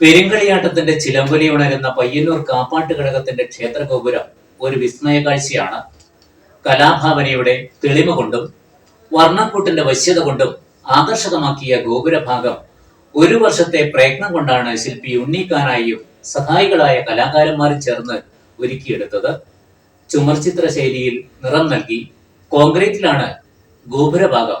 പെരുങ്കളിയാട്ടത്തിന്റെ ചിലമ്പലി ഉണരുന്ന പയ്യന്നൂർ കാപ്പാട്ട് ഘടകത്തിന്റെ ക്ഷേത്ര ഗോപുരം ഒരു വിസ്മയ കാഴ്ചയാണ്. കലാഭാവനയുടെ തെളിമ കൊണ്ടും വർണക്കൂട്ടിന്റെ വശ്യത കൊണ്ടും ആകർഷകമാക്കിയ ഗോപുരഭാഗം ഒരു വർഷത്തെ പ്രയത്നം കൊണ്ടാണ് ശില്പി ഉണ്ണിക്കാനായും സഹായികളായ കലാകാരന്മാരും ചേർന്ന് ഒരുക്കിയെടുത്തത്. ചുമർചിത്ര ശൈലിയിൽ നിറം നൽകി കോൺക്രീറ്റിലാണ് ഗോപുരഭാഗം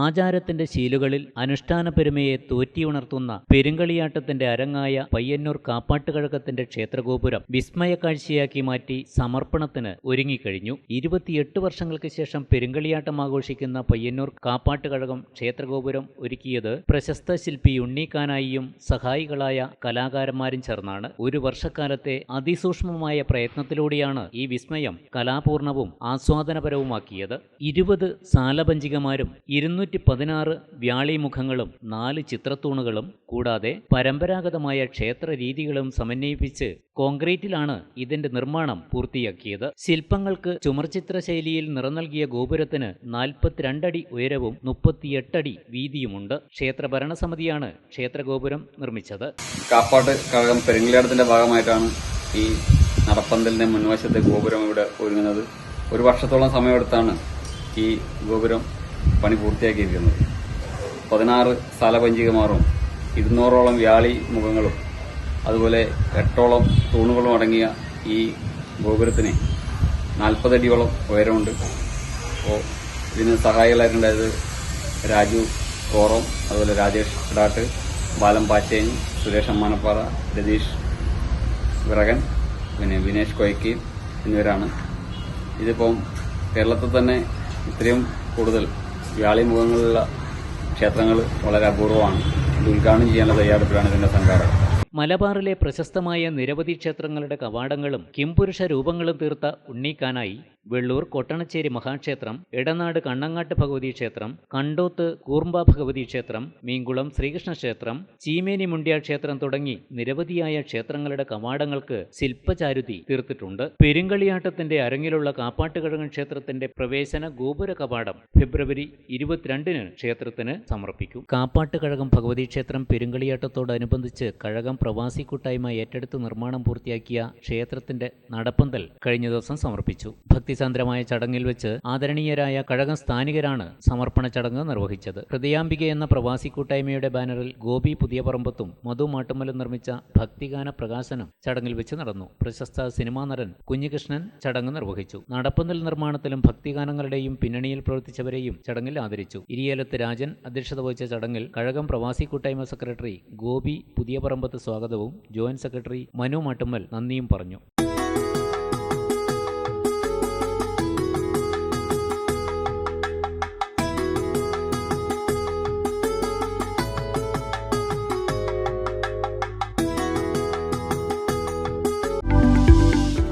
ആചാരത്തിന്റെ ശീലുകളിൽ അനുഷ്ഠാന പെരുമയെ തോറ്റിയുണർത്തുന്ന പെരുങ്കളിയാട്ടത്തിന്റെ അരങ്ങായ പയ്യന്നൂർ കാപ്പാട്ടുകഴകത്തിന്റെ ക്ഷേത്രഗോപുരം വിസ്മയ കാഴ്ചയാക്കി മാറ്റി സമർപ്പണത്തിന് ഒരുങ്ങിക്കഴിഞ്ഞു. ഇരുപത്തിയെട്ട് വർഷങ്ങൾക്ക് ശേഷം പെരുങ്കളിയാട്ടം ആഘോഷിക്കുന്ന പയ്യന്നൂർ കാപ്പാട്ടുകഴകം ക്ഷേത്രഗോപുരം ഒരുക്കിയത് പ്രശസ്ത ശില്പി ഉണ്ണിക്കാനായിയും സഹായികളായ കലാകാരന്മാരും ചേർന്നാണ്. ഒരു വർഷക്കാലത്തെ അതിസൂക്ഷ്മമായ പ്രയത്നത്തിലൂടെയാണ് ഈ വിസ്മയം കലാപൂർണവും ആസ്വാദനപരവുമാക്കിയത്. ഇരുപത് സാലപഞ്ചികമാരും ഇരുന്നൂറ്റി പതിനാറ് വ്യാളിമുഖങ്ങളും നാല് ചിത്രത്തൂണുകളും കൂടാതെ പരമ്പരാഗതമായ ക്ഷേത്ര രീതികളും സമന്വയിപ്പിച്ച് കോൺക്രീറ്റിലാണ് ഇതിന്റെ നിർമ്മാണം പൂർത്തിയാക്കിയത്. ശില്പങ്ങൾക്ക് ചുമർചിത്ര ശൈലിയിൽ നിറം നൽകിയ ഗോപുരത്തിന് നാൽപ്പത്തിരണ്ടടി ഉയരവും മുപ്പത്തിയെട്ടടി വീതിയുമുണ്ട്. ക്ഷേത്ര ഭരണസമിതിയാണ് ക്ഷേത്രഗോപുരം നിർമ്മിച്ചത്. കാപ്പാട്ട് കഴകം പെരുങ്ങിലാടത്തിന്റെ ഭാഗമായിട്ടാണ് ഈ നടപ്പന്തലിന്റെ മുൻവശത്തെ ഗോപുരം ഇവിടെ ഒരുങ്ങുന്നത്. ഒരു വർഷത്തോളം സമയമെടുത്താണ് ഈ ഗോപുരം പണി പൂർത്തിയാക്കിയിരിക്കുന്നത്. പതിനാറ് സ്ഥലപഞ്ചികമാറും ഇരുന്നൂറോളം വ്യാളി മുഖങ്ങളും അതുപോലെ എട്ടോളം തൂണുകളും അടങ്ങിയ ഈ ഗോപുരത്തിന് നാൽപ്പതടിയോളം ഉയരമുണ്ട്. അപ്പോൾ ഇതിന് സഹായികളായിട്ടുണ്ടായത് രാജു കോറം അതുപോലെ രാജേഷ് ഇടാട്ട് ബാലം പാച്ചേനി സുരേഷ് അമ്മാനപ്പാറ രതീഷ് വിറകൻ പിന്നെ വിനേഷ് കൊയക്കി എന്നിവരാണ്. ഇതിപ്പം കേരളത്തിൽ തന്നെ ഇത്രയും കൂടുതൽ വ്യാളി മുഖങ്ങളുള്ള ക്ഷേത്രങ്ങൾ വളരെ അപൂർവമാണ്. ഉദ്ഘാടനം ചെയ്യാനുള്ള തയ്യാറെടുപ്പിലാണ് ഇതിന്റെ സംഘാടകർ. മലബാറിലെ പ്രശസ്തമായ നിരവധി ക്ഷേത്രങ്ങളുടെ കവാടങ്ങളും കിംപുരുഷ രൂപങ്ങളും തീർത്ത ഉണ്ണീക്കാനായി വെള്ളൂർ കൊട്ടണച്ചേരി മഹാക്ഷേത്രം ഇടനാട് കണ്ണങ്ങാട്ട് ഭഗവതി ക്ഷേത്രം കണ്ടോത്ത് കൂർമ്പ ഭഗവതി ക്ഷേത്രം മീങ്കുളം ശ്രീകൃഷ്ണ ക്ഷേത്രം ചീമേനി മുണ്ടിയ ക്ഷേത്രം തുടങ്ങി നിരവധിയായ ക്ഷേത്രങ്ങളുടെ കവാടങ്ങൾക്ക് ശില്പചാരുതി തീർത്തിട്ടുണ്ട്. പെരുങ്കളിയാട്ടത്തിന്റെ അരങ്ങിലുള്ള കാപ്പാട്ടുകഴകൻ ക്ഷേത്രത്തിന്റെ പ്രവേശന ഗോപുര കവാടം ഫെബ്രുവരി ഇരുപത്തിരണ്ടിന് ക്ഷേത്രത്തിന് സമർപ്പിക്കും. കാപ്പാട്ടുകഴകം ഭഗവതി ക്ഷേത്രം പെരുങ്കളിയാട്ടത്തോടനുബന്ധിച്ച് കഴകം പ്രവാസി കൂട്ടായ്മ ഏറ്റെടുത്ത് നിർമ്മാണം പൂർത്തിയാക്കിയ ക്ഷേത്രത്തിന്റെ നടപ്പന്തൽ കഴിഞ്ഞ ദിവസം സമർപ്പിച്ചു. ഭക്തിസാന്ദ്രമായ ചടങ്ങിൽ വെച്ച് ആദരണീയരായ കഴകം സ്ഥാനികരാണ് സമർപ്പണ ചടങ്ങ് നിർവഹിച്ചത്. ഹൃദയാംബിക എന്ന പ്രവാസി കൂട്ടായ്മയുടെ ബാനറിൽ ഗോപി പുതിയപറമ്പത്തും മധു മാട്ടുമലും നിർമ്മിച്ച ഭക്തിഗാന പ്രകാശനം ചടങ്ങിൽ വെച്ച് നടന്നു. പ്രശസ്ത സിനിമാ നടൻ കുഞ്ഞികൃഷ്ണൻ ചടങ്ങ് നിർവഹിച്ചു. നടപ്പന്തൽ നിർമ്മാണത്തിലും ഭക്തിഗാനങ്ങളുടെയും പിന്നണിയിൽ പ്രവർത്തിച്ചവരെയും ചടങ്ങിൽ ആദരിച്ചു. ഇരിയേലത്ത് രാജൻ അധ്യക്ഷത വഹിച്ച ചടങ്ങിൽ കഴകം പ്രവാസി കൂട്ടായ്മ സെക്രട്ടറി ഗോപി പുതിയപറമ്പത്ത് സ്വാഗതവും ജോയിന്റ് സെക്രട്ടറി മനു മാട്ടുമ്മൽ നന്ദിയും പറഞ്ഞു.